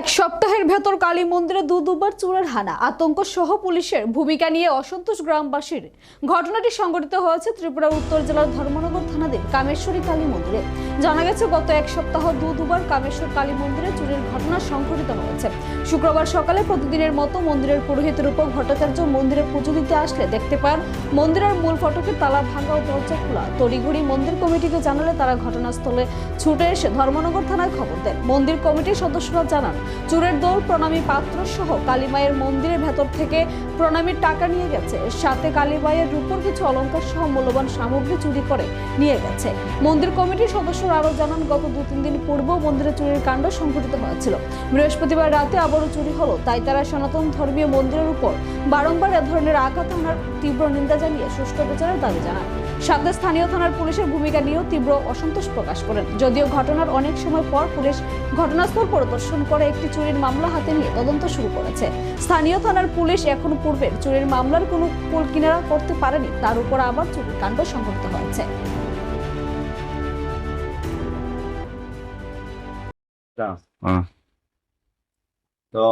এক সপ্তাহের ভেতর কালী মন্দিরে দু দুবার চোরের হানা। আতঙ্ক সহ পুলিশের ভূমিকা নিয়ে অসন্তোষ গ্রামবাসীর। ঘটনাটি সংঘটিত হয়েছে ত্রিপুরার উত্তর জেলার ধর্মনগর থানাধীন কামেশ্বরী কালী মন্দিরে। জানা গেছে, গত এক সপ্তাহ দু দুবার কামেশ্বর কালী মন্দিরে চুরির ঘটনা সংঘটিত হয়েছে। শুক্রবার সকালে প্রতিদিনের মতো মন্দিরের পুরোহিতের উপর ভট্টাচার্য মন্দিরে পুজো দিতে আসলে দেখতে পান। মন্দিরের মূল ফটকের তালা ভাঙা ও দরজা খোলা। তড়িঘড়ি মন্দির কমিটিকে জানালে তারা ঘটনাস্থলে ছুটে এসে ধর্মনগর থানায় খবর দেন। মন্দির কমিটির সদস্যরা জানান, চুরের দল প্রণামী পাত্র সহ কালীমায়ের মন্দিরের ভেতর থেকে প্রণামীর টাকা নিয়ে গেছে। সাথে কালীমায়ের রূপর কিছু অলঙ্কার সহ মূল্যবান সামগ্রী চুরি করে নিয়ে গেছে। মন্দির কমিটির সদস্যরা আরও জানান, গত দু তিন দিন পূর্বেও মন্দিরে চুরির কাণ্ড সংঘটিত হয়েছিল। বৃহস্পতিবার রাতে আবারও চুরি হলো, তাই তারা সনাতন ধর্মীয় মন্দিরের উপর বারংবার এ ধরনের আঘাত হানার তীব্র নিন্দা জানিয়ে সুষ্ঠু বিচারের দাবি জানান। সাথে স্থানীয় থানার পুলিশের ভূমিকা নিয়েও তীব্র অসন্তোষ প্রকাশ করেন। যদিও ঘটনার অনেক সময় পর পুলিশ ঘটনাস্থল পরিদর্শন করে একটি চুরির মামলা হাতে নিয়ে তদন্ত শুরু করেছে। স্থানীয় থানার পুলিশ এখন পূর্বের চুরির মামলার কোনো কুল কিনারা করতে পারেনি, তার উপর আবার চুরির কাণ্ড সংঘটিত হয়েছে। তা, হ্যাঁ। তো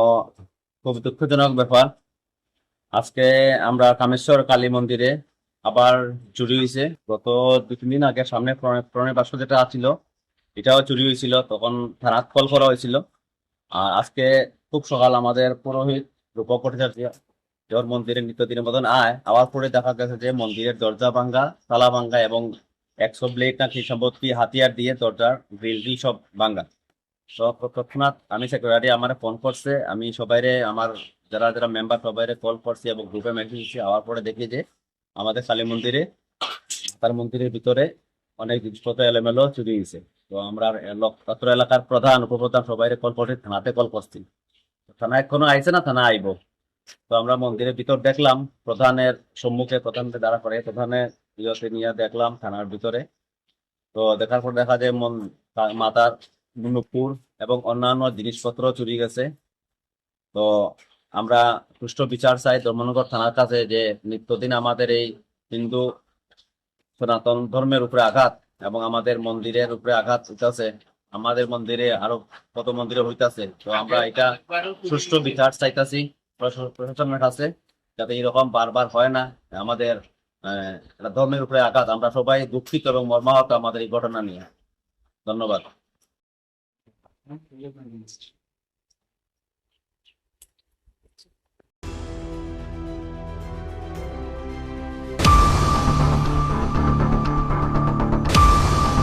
খুব দুঃখজনক ব্যাপার। আজকে আমরা কামেশ্বর কালী মন্দিরে আবার চুরি হয়েছে গত দু তিন দিন আগে সামনে প্রণয় বাক্স যেটা ছিল এটাও চুরি হয়েছিল তখন থানাত কল করা হয়েছিল আর আজকে খুব সকাল আমাদের পুরোহিত রূপক ভট্টাচার্য ওর মন্দিরে নিত্যদিনের মতন আয়। আবার পরে দেখা গেছে যে মন্দিরের দরজা ভাঙ্গা তালা ভাঙ্গা এবং একশো ব্লেড নাকি সম্পত্তি হাতিয়ার দিয়ে দরজার গ্রিল সব ভাঙ্গা। তৎক্ষণাৎ আমি সেক্রেটারি আমার ফোন করছে, আমি সবাইরে, আমার যারা যারা মেম্বার সবাইরে কল করছি এবং গ্রুপে মেসেজ আওয়ার পরে দেখি যে আমাদের কালী মন্দিরে তার মন্দিরের ভিতরে অনেক জিনিসপত্র এলোমেলো চুরি হয়েছে। তো আমরা অত্র এলাকার প্রধান, উপপ্রধান সবাইরে কল করছি, থানাতে কল করছি। থানা এখনও আইছে না, থানা আইব। তো আমরা মন্দিরের ভিতর দেখলাম, প্রধানের সম্মুখে, প্রধানকে দাঁড়া করে প্রধানের ইয়েতে নিয়ে দেখলাম থানার ভিতরে। তো দেখার পর দেখা যায় মন মাতার নুপুর এবং অন্যান্য জিনিসপত্র চুরি গেছে। তো আমরা সুষ্ঠু বিচার চাই ধর্মনগর থানার কাছে যে নিত্যদিন আমাদের এই হিন্দু সনাতন ধর্মের উপরে আঘাত এবং আমাদের মন্দিরের উপরে আঘাত হইতাছে, আমাদের মন্দিরে আরও কত মন্দিরে হইতাছে। তো আমরা এটা সুষ্ঠু বিচার চাইতাছি প্রশা- প্রশাসনের কাছে যাতে এরকম বারবার হয় না, আমাদের ধর্মের উপরে আঘাত। আমরা সবাই দুঃখিত এবং মর্মাহত আমাদের এই ঘটনা নিয়ে। ধন্যবাদ। Not realized.